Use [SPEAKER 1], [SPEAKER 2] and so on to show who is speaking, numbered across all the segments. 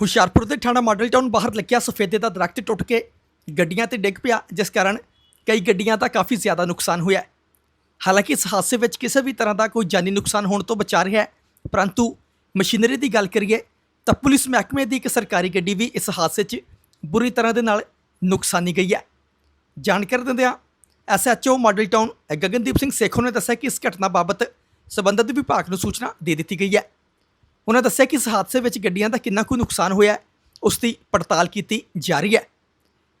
[SPEAKER 1] ਹੁਸ਼ਿਆਰਪੁਰ ਦੇ ਥਾਣਾ model town ਬਾਹਰ ਲੱਗਿਆ ਸਫੇਦੇ ਦਾ ਦਰਖਤ ਟੁੱਟ ਕੇ ਗੱਡੀਆਂ ਤੇ ਡਿੱਗ ਪਿਆ, ਜਿਸ ਕਾਰਨ ਕਈ ਗੱਡੀਆਂ ਦਾ ਕਾਫੀ ਜ਼ਿਆਦਾ ਨੁਕਸਾਨ ਹੋਇਆ ਹਾਲਾਂਕਿ ਇਸ ਹਾਦਸੇ ਵਿੱਚ ਕਿਸੇ ਵੀ ਤਰ੍ਹਾਂ ਦਾ ਕੋਈ ਜਾਨੀ ਨੁਕਸਾਨ ਹੋਣ ਤੋਂ ਬਚਾ ਰਿਹਾ ਹੈ, ਪਰੰਤੂ ਮਸ਼ੀਨਰੀ ਦੀ ਗੱਲ ਕਰੀਏ ਤਾਂ ਪੁਲਿਸ ਮਹਿਕਮੇ ਦੀ ਇੱਕ ਸਰਕਾਰੀ ਗੱਡੀ ਵੀ ਇਸ ਹਾਦਸੇ 'ਚ ਬੁਰੀ ਤਰ੍ਹਾਂ ਦੇ ਨਾਲ ਨੁਕਸਾਨੀ ਗਈ ਹੈ। ਜਾਣਕਾਰੀ ਦਿੰਦਿਆਂ SHO model town Gagandeep Singh Sekhon ਨੇ ਦੱਸਿਆ ਕਿ ਇਸ ਘਟਨਾ ਬਾਬਤ ਸਬੰਧਤ ਵਿਭਾਗ ਨੂੰ ਸੂਚਨਾ ਦੇ ਦਿੱਤੀ ਗਈ ਹੈ। ਉਹਨਾਂ ਦੱਸਿਆ ਕਿ ਇਸ ਹਾਦਸੇ ਵਿੱਚ ਗੱਡੀਆਂ ਦਾ ਕਿੰਨਾ ਕੁ ਨੁਕਸਾਨ ਹੋਇਆ ਉਸ ਦੀ ਪੜਤਾਲ ਕੀਤੀ ਜਾ ਰਹੀ ਹੈ।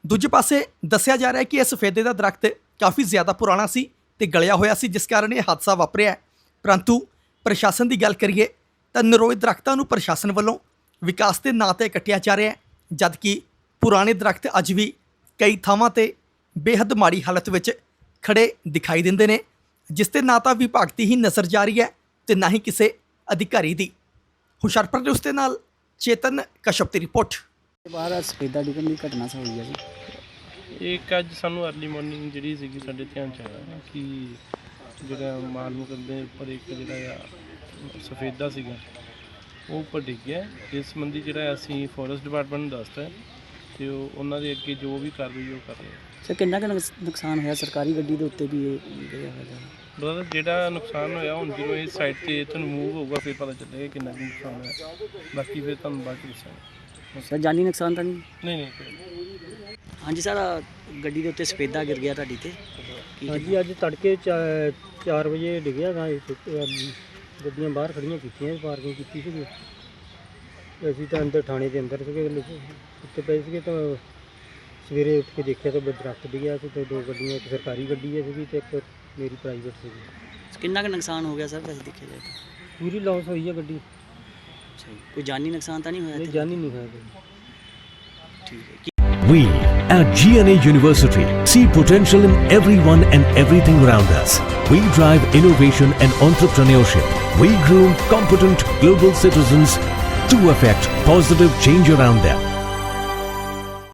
[SPEAKER 1] ਦੂਜੇ ਪਾਸੇ ਦੱਸਿਆ ਜਾ ਰਿਹਾ ਹੈ ਕਿ ਇਹ ਸਫੇਦੇ ਦਾ ਦਰਖਤ ਕਾਫੀ ਜ਼ਿਆਦਾ ਪੁਰਾਣਾ ਸੀ ਤੇ ਗਲਿਆ ਹੋਇਆ ਸੀ, ਜਿਸ ਕਾਰਨ ਇਹ ਹਾਦਸਾ ਵਾਪਰਿਆ ਪਰੰਤੂ ਪ੍ਰਸ਼ਾਸਨ ਦੀ ਗੱਲ ਕਰੀਏ ਤਾਂ ਨਰੋਏ ਦਰਖਤਾਂ ਨੂੰ ਪ੍ਰਸ਼ਾਸਨ ਵੱਲੋਂ ਵਿਕਾਸ ਦੇ ਨਾਂ ਤੇ ਕੱਟਿਆ ਜਾ ਰਿਹਾ ਹੈ, ਜਦਕਿ ਪੁਰਾਣੇ ਦਰਖਤ ਅੱਜ ਵੀ ਕਈ ਥਾਵਾਂ ਤੇ ਬੇਹੱਦ ਮਾੜੀ ਹਾਲਤ ਵਿੱਚ ਖੜੇ ਦਿਖਾਈ ਦਿੰਦੇ ਨੇ, ਜਿਸ ਤੇ ਨਾ ਤਾਂ ਵਿਭਾਗ ਦੀ ਹੀ ਨਜ਼ਰ ਜਾ ਰਹੀ ਹੈ ਤੇ ਨਾ ਹੀ ਕਿਸੇ ਅਧਿਕਾਰੀ ਦੀ। ਹੁਸ਼ਿਆਰਪੁਰ ਦੇ ਉਸ ਦੇ ਨਾਲ ਚੇਤਨ ਕਸ਼ਪ ਦੀ ਰਿਪੋਰਟ।
[SPEAKER 2] ਬਾਹਰ ਸਫੇਦਾ ਡਿੱਗਣ ਦੀ ਘਟਨਾ ਸੋ ਹੋਈ ਹੈ ਜੀ।
[SPEAKER 3] ਇੱਕ ਅੱਜ ਸਾਨੂੰ ਅਰਲੀ ਮਾਰਨਿੰਗ ਜਿਹੜੀ ਸੀਗੀ ਸਾਡੇ ਧਿਆਨ ਚ ਆਇਆ ਕਿ ਜਿਹੜਾ ਮਾਲ ਨੂੰ ਕਰਦੇ ਉੱਪਰ ਇੱਕ ਜਿਹੜਾ ਆ ਸਫੇਦਾ ਸੀਗਾ ਉਹ ਉੱਪਰ ਡਿੱਗ ਗਿਆ। ਇਸ ਸੰਬੰਧੀ ਜਿਹੜਾ ਅਸੀਂ ਫੋਰੈਸਟ ਡਿਪਾਰਟਮੈਂਟ ਨੂੰ ਦੱਸਤਾ ਹੈ ਤੇ ਉਹ ਉਹਨਾਂ ਦੇ ਅੱਗੇ ਜੋ ਵੀ ਕਾਰਵਾਈ ਉਹ ਕਰ ਰਹੇ
[SPEAKER 2] ਸਰ ਕਿੰਨਾ ਕੁ ਨੁਕਸ- ਨੁਕਸਾਨ ਹੋਇਆ? ਸਰਕਾਰੀ ਗੱਡੀ ਦੇ ਉੱਤੇ ਵੀ ਇਹ ਡਿੱਗਿਆ ਹੋਇਆ
[SPEAKER 3] ਬ੍ਰਦਰ ਜਿਹੜਾ ਨੁਕਸਾਨ ਹੋਇਆ ਹੁਣ ਜਦੋਂ ਇਹ ਸਾਈਡ ਤੇ ਤੁਹਾਨੂੰ ਮੂਵ ਹੋਊਗਾ ਫਿਰ ਪਤਾ ਚੱਲੇਗਾ ਕਿੰਨਾ ਕੁ ਨੁਕਸਾਨ ਹੋਇਆ। ਬਾਕੀ ਫਿਰ ਤੁਹਾਨੂੰ ਬਾਅਦ ਚ ਦੱਸਾਂਗੇ।
[SPEAKER 2] ਸਰ ਜਾਨੀ ਨੁਕਸਾਨ ਤਾਂ ਨਹੀਂ?
[SPEAKER 3] ਨਹੀਂ ਨਹੀਂ ਕੋਈ।
[SPEAKER 2] ਹਾਂਜੀ ਸਰ ਗੱਡੀ ਦੇ ਉੱਤੇ ਸਫੇਦਾ ਗਿਰ ਗਿਆ ਤੁਹਾਡੀ ਤੇ। ਕੀ
[SPEAKER 4] ਹਾਂਜੀ ਅੱਜ ਤੜਕੇ 4 ਵਜੇ ਡਿੱਗਿਆ ਗਾ ਇਹ ਤੇ, ਅਮ, ਗੱਡੀਆਂ ਬਾਹਰ ਖੜੀਆਂ ਕੀਤੀਆਂ ਪਾਰਕਿੰਗ ਕੀਤੀ ਸੀਗੀ। ਅਸੀਂ ਤਾਂ ਅੰਦਰ ਥਾਣੇ ਦੇ ਅੰਦਰ ਸੀਗੇ ਲ- ਉੱਤੇ ਪਏ ਸੀਗੇ ਤਾਂ ਸਵੇਰੇ ਉੱਠ ਕੇ ਦੇਖਿਆ ਤਾਂ ਦਰਖਤ ਡਿੱਗਿਆ ਸੀ ਤੇ ਦੋ ਗੱਡੀਆਂ ਇੱਕ ਸਰਕਾਰੀ ਗੱਡੀ ਹੈ ਸੀਗੀ ਤੇ ਇੱਕ ਮੇਰੀ ਪ੍ਰਾਈਵੇਟ ਸੀਗੀ
[SPEAKER 2] ਕਿੰਨਾ ਕੁ ਨੁਕਸਾਨ ਹੋ ਗਿਆ ਸਰ ਵੈਸੇ ਦੇਖਿਆ ਜਾਏ ਤਾਂ
[SPEAKER 4] ਪੂਰੀ ਲਾਸ ਹੋਈ ਹੈ ਗੱਡੀ
[SPEAKER 2] ਅੱਛਾ ਜੀ ਕੋਈ ਜਾਨੀ ਨੁਕਸਾਨ ਤਾਂ ਨਹੀਂ ਹੋਇਆ
[SPEAKER 4] ਨਹੀਂ
[SPEAKER 2] ਇੱਥੇ?
[SPEAKER 4] ਜਾਨੀ ਨਹੀਂ ਹੋਇਆ ਕੋਈ
[SPEAKER 2] ਠੀਕ ਹੈ
[SPEAKER 5] We at GNA University see potential in everyone and everything around us. We drive innovation and entrepreneurship. We groom competent global citizens to affect positive change around them.